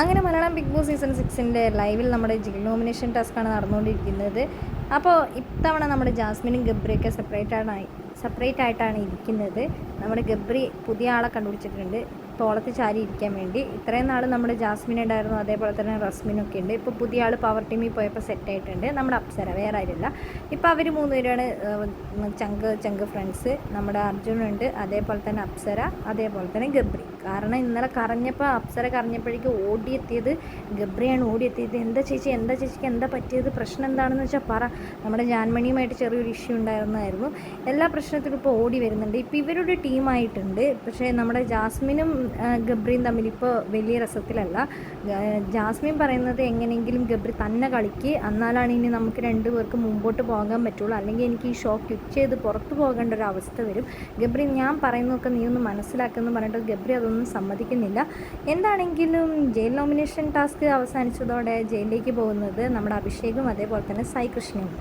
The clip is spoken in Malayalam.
അങ്ങനെ മലയാളം ബിഗ് ബോസ് സീസൺ സിക്സിന്റെ ലൈവിൽ നമ്മുടെ ജിൽ നോമിനേഷൻ ടാസ്ക്കാണ് നടന്നുകൊണ്ടിരിക്കുന്നത്. അപ്പോൾ ഇത്തവണ നമ്മുടെ ജാസ്മിനും ഗബ്രിയൊക്കെ സെപ്പറേറ്റ് ആണ് സെപ്പറേറ്റ് ആയിട്ടാണ് ഇരിക്കുന്നത്. നമ്മുടെ ഗബ്രി പുതിയ ആളെ കണ്ടുപിടിച്ചിട്ടുണ്ട്. തോളത്ത് ചാരി ഇരിക്കാൻ വേണ്ടി. ഇത്രയും നാൾ നമ്മുടെ ജാസ്മിൻ ഉണ്ടായിരുന്നു അതേപോലെ തന്നെ റസ്മിനൊക്കെ ഉണ്ട്. ഇപ്പോൾ പുതിയ ആൾ പവർ ടീമിൽ പോയപ്പോൾ സെറ്റ് ആയിട്ടുണ്ട്. നമ്മുടെ അപ്സര വേറെ ആരുമില്ല. ഇപ്പോൾ അവർ മൂന്ന് പേരാണ് ചങ്ക് ചങ്ക് ഫ്രണ്ട്സ് നമ്മുടെ അർജുനുണ്ട് അതേപോലെ തന്നെ അപ്സര അതേപോലെ തന്നെ ഗബ്രി. കാരണം ഇന്നലെ കറഞ്ഞപ്പോൾ അപ്സര കറഞ്ഞപ്പോഴേക്കും ഓടിയെത്തിയത് ഗബ്രിയാണ്. ഓടിയെത്തിയത് എന്താ ചേച്ചി എന്താ ചേച്ചിക്ക് എന്താ പറ്റിയത്? പ്രശ്നം എന്താണെന്ന് വെച്ചാൽ പറ. നമ്മുടെ ജാൻമണിയുമായിട്ട് ചെറിയൊരു ഇഷ്യൂ ഉണ്ടായിരുന്നതായിരുന്നു എല്ലാ പ്രശ്നത്തിലും ഇപ്പോൾ ഓടി വരുന്നുണ്ട്. ഇപ്പോൾ ഇവരുടെ ടീമായിട്ടുണ്ട് പക്ഷേ നമ്മുടെ ജാസ്മിനും ഗബ്രിയും തമ്മിൽ ഇപ്പോൾ വലിയ രസത്തിലല്ല. ജാസ്മിൻ പറയുന്നത് എങ്ങനെയെങ്കിലും ഗബ്രി തന്നെ കളിക്ക്. എന്നാലാണ് ഇനി നമുക്ക് രണ്ടുപേർക്ക് മുമ്പോട്ട് പോകാൻ പറ്റുള്ളൂ. അല്ലെങ്കിൽ എനിക്ക് ഈ ഷോ ക്വിറ്റ് ചെയ്ത് പുറത്തു പോകേണ്ട ഒരു അവസ്ഥ വരും. ഗബ്രി ഞാൻ പറയുന്നതൊക്കെ നീ ഒന്ന് മനസ്സിലാക്കുമെന്ന് പറഞ്ഞിട്ട് ഗബ്രി അതൊന്നും സമ്മതിക്കുന്നില്ല. എന്താണെങ്കിലും ജയിൽ നോമിനേഷൻ ടാസ്ക് അവസാനിച്ചതോടെ ജയിലിലേക്ക് പോകുന്നത് നമ്മുടെ അഭിഷേകും അതേപോലെ തന്നെ സായി കൃഷ്ണയും.